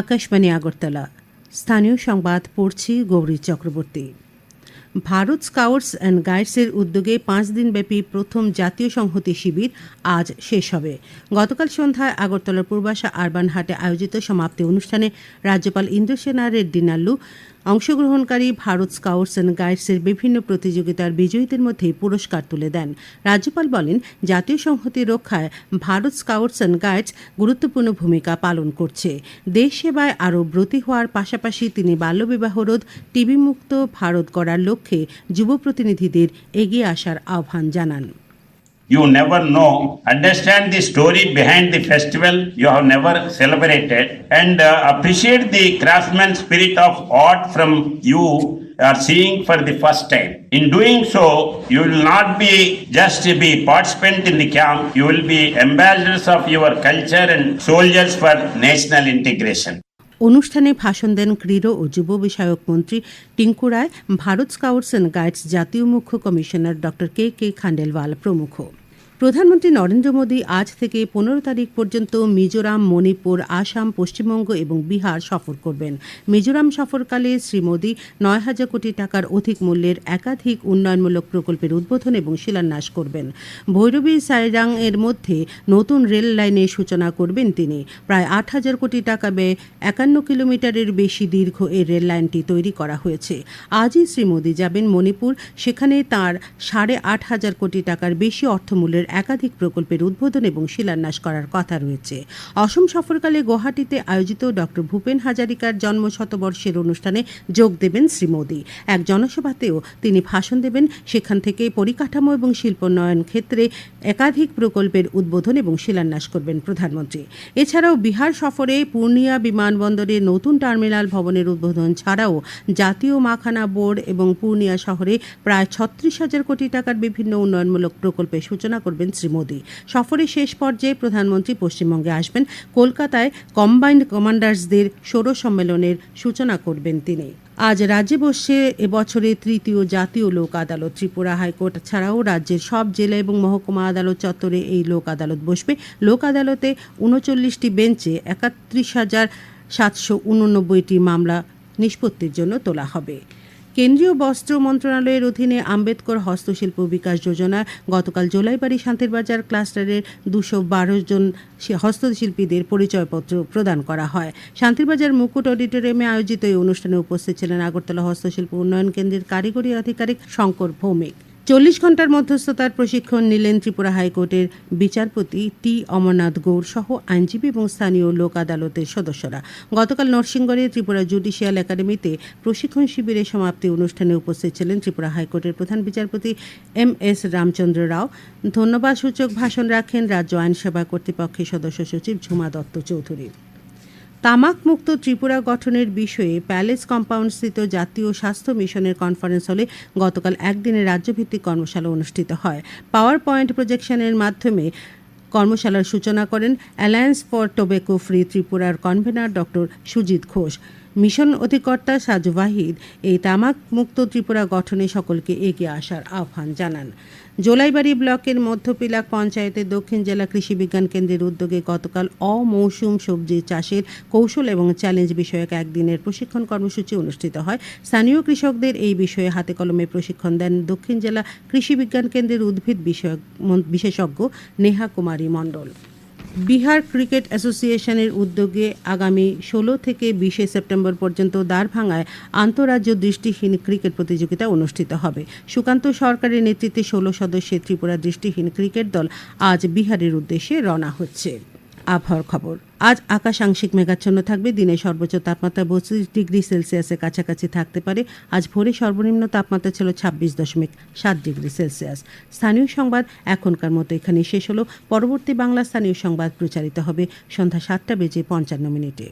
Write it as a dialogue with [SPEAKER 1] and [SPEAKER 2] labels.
[SPEAKER 1] আকাশবাণী আগরতলা। স্থানীয় সংবাদ পড়ছি গৌরী চক্রবর্তী। ভারত স্কাউটস অ্যান্ড গাইডসের উদ্যোগে পাঁচ দিনব্যাপী প্রথম জাতীয় সংহতি শিবির আজ শেষ হবে। গতকাল সন্ধ্যায় আগরতলার পূর্বাশা আরবান হাটে আয়োজিত সমাপ্তি অনুষ্ঠানে রাজ্যপাল ইন্দ্রসেনা রেড্ডি নাল্লু অংশগ্রহণকারী ভারত স্কাউটস অ্যান্ড গাইডসের বিভিন্ন প্রতিযোগিতার বিজয়ীদের মধ্যে পুরস্কার তুলে দেন। রাজ্যপাল বলেন, জাতীয় সংহতি রক্ষায় ভারত স্কাউটস অ্যান্ড গাইডস গুরুত্বপূর্ণ ভূমিকা পালন করছে। দেশ সেবায় আরও ব্রতী হওয়ার পাশাপাশি তিনি বাল্যবিবাহ রোধ মুক্ত ভারত গড়ার লক্ষ্যে যুব প্রতিনিধিদের এগিয়ে আসার আহ্বান জানান।
[SPEAKER 2] You never know, understand the story behind the festival you have never celebrated and uh, appreciate the craftsman spirit of art from you are seeing for the first time. In doing so, you will not be just be participant in the camp, you will be ambassadors of your culture and soldiers for national integration.
[SPEAKER 1] অনুষ্ঠানে ভাষণ দেন ক্রীড়া ও যুব বিষয়ক মন্ত্রী Tinku Roy Bharat scouts and guides জাতীয় মুখ্য commissioner doctor K K Khandelwal প্রমুখ প্রধানমন্ত্রী নরেন্দ্র মোদী আজ থেকে পনেরো তারিখ পর্যন্ত মিজোরাম, মণিপুর, আসাম, পশ্চিমবঙ্গ এবং বিহার সফর করবেন। মিজোরাম সফরকালে শ্রী মোদী নয় হাজার কোটি টাকার অধিক মূল্যের একাধিক উন্নয়নমূলক প্রকল্পের উদ্বোধন এবং শিলান্যাস করবেন। ভৈরবী সাইরাং এর মধ্যে নতুন রেল লাইনের সূচনা করবেন তিনি। প্রায় আট হাজার কোটি টাকা ব্যয়ে একান্ন কিলোমিটারের বেশি দীর্ঘ এই রেল লাইনটি তৈরি করা হয়েছে। আজই শ্রী মোদী যাবেন মণিপুর। সেখানে তার সাড়ে আট হাজার কোটি টাকার বেশি অর্থমূল্যের একাধিক প্রকল্পের উদ্বোধন এবং শিলান্যাস করার কথা রয়েছে। অসম সফরকালে গুয়াহাটিতে আয়োজিত ডক্টর ভূপেন হাজারিকার জন্ম শতবর্ষের অনুষ্ঠানে যোগ দেবেন শ্রী মোদী। এক জনসভাতেও তিনি ভাষণ দেবেন সেখান থেকে পরিকাঠামো এবং শিল্পোন্নয়ন ক্ষেত্রে একাধিক প্রকল্পের উদ্বোধন এবং শিলান্যাস করবেন প্রধানমন্ত্রী। এছাড়াও বিহার সফরে পূর্ণিয়া বিমানবন্দরে নতুন টার্মিনাল ভবনের উদ্বোধন ছাড়াও জাতীয় মাখানা বোর্ড এবং পূর্ণিয়া শহরে প্রায় ছত্রিশ হাজার কোটি টাকার বিভিন্ন উন্নয়নমূলক প্রকল্পের সূচনা করবেন শ্রী মোদী। সফরের শেষ পর্যায়ে প্রধানমন্ত্রী পশ্চিমবঙ্গে আসবেন। কলকাতায় কম্বাইন্ড কমান্ডার্সদের ষোড়শ সম্মেলনের সূচনা করবেন তিনি। আজ রাজ্যে বসছে এবছরের তৃতীয় জাতীয় লোক আদালত। ত্রিপুরা হাইকোর্ট ছাড়াও রাজ্যের সব জেলা এবং মহকুমা আদালত চত্বরে এই লোক আদালত বসবে। লোক আদালতে উনচল্লিশটি বেঞ্চে একাত্রিশ হাজার সাতশো উননব্বইটি মামলা নিষ্পত্তির জন্য তোলা হবে। কেন্দ্রীয় বস্ত্র মন্ত্রণালয়ের অধীনে আম্বেদকর হস্তশিল্প বিকাশ যোজনা গতকাল জোলাইবাড়ি শান্তিরবাজার ক্লাস্টারের দুশো বারো জন হস্তশিল্পীদের পরিচয়পত্র প্রদান করা হয়। শান্তিরবাজার মুকুট অডিটোরিয়ামে আয়োজিত এই অনুষ্ঠানে উপস্থিত ছিলেন আগরতলা হস্তশিল্প উন্নয়ন কেন্দ্রের কারিগরি আধিকারিক শঙ্কর ভৌমিক। চল্লিশ ঘণ্টার মধ্যস্থতার প্রশিক্ষণ নিলেন ত্রিপুরা হাইকোর্টের বিচারপতি টি অমরনাথ গৌড় সহ আইনজীবী এবং স্থানীয় লোক আদালতের সদস্যরা। গতকাল নরসিংগড়ে ত্রিপুরা জুডিশিয়াল একাডেমিতে প্রশিক্ষণ শিবিরের সমাপ্তি অনুষ্ঠানে উপস্থিত ছিলেন ত্রিপুরা হাইকোর্টের প্রধান বিচারপতি এম এস রামচন্দ্র রাও। ধন্যবাদ, সূচক ভাষণ রাখেন রাজ্য আইনসেবা কর্তৃপক্ষের সদস্য সচিব ঝুমা দত্ত চৌধুরী। তামাক মুক্ত ত্রিপুরা গঠনের বিষয়ে প্যালেস কম্পাউন্ডস্থিত জাতীয় স্বাস্থ্য মিশনের কনফারেন্স হলে গতকাল একদিনের রাজ্যভিত্তিক কর্মশালা অনুষ্ঠিত হয়। পাওয়ার পয়েন্ট প্রজেকশনের মাধ্যমে কর্মশালার সূচনা করেন অ্যালায়েন্স ফর টোবেকো ফ্রি ত্রিপুরার convener doctor Sujit Ghosh. Mission অধিকর্তা সাজু ওয়াহিদ এই তামাক মুক্ত ত্রিপুরা গঠনে সকলকে এগিয়ে আসার আহ্বান জানান। জোলাইবাড়ি ব্লকের মধ্যপিলাক পঞ্চায়েতের দক্ষিণ জেলা কৃষি বিজ্ঞান কেন্দ্রের উদ্যোগে গতকাল অমৌসুম সবজি চাষের কৌশল এবং চ্যালেঞ্জ বিষয়ক একদিনের প্রশিক্ষণ কর্মসূচি অনুষ্ঠিত হয়। স্থানীয় কৃষকদের এই বিষয়ে হাতে কলমে প্রশিক্ষণ দেন দক্ষিণ জেলা কৃষি বিজ্ঞান কেন্দ্রের উদ্ভিদ বিষয়ক বিশেষজ্ঞ নেহা কুমারী মণ্ডল। বিহার ক্রিকেট অ্যাসোসিয়েশনের উদ্যোগে আগামী ষোলো থেকে বিশে সেপ্টেম্বর পর্যন্ত দ্বারভাঙায় আন্তঃরাজ্য দৃষ্টিহীন ক্রিকেট প্রতিযোগিতা অনুষ্ঠিত হবে। সুকান্ত সরকারের নেতৃত্বে ষোলো সদস্যের ত্রিপুরা দৃষ্টিহীন ক্রিকেট দল আজ বিহারের উদ্দেশ্যে রওনা হচ্ছে। আবহাওয়ার খবর। আজ আকাশ আংশিক মেঘাচ্ছন্ন থাকবে। দিনে সর্বোচ্চ তাপমাত্রা বত্রিশ ডিগ্রি সেলসিয়াসের কাছাকাছি থাকতে পারে। আজ ভোরে সর্বনিম্ন তাপমাত্রা ছিল ছাব্বিশ দশমিক সাত ডিগ্রি সেলসিয়াস। স্থানীয় সংবাদ এখনকার মতো এখানে শেষ হলো। পরবর্তী বাংলা স্থানীয় সংবাদ প্রচারিত হবে সন্ধ্যা সাতটা বেজে পঞ্চান্ন মিনিটে।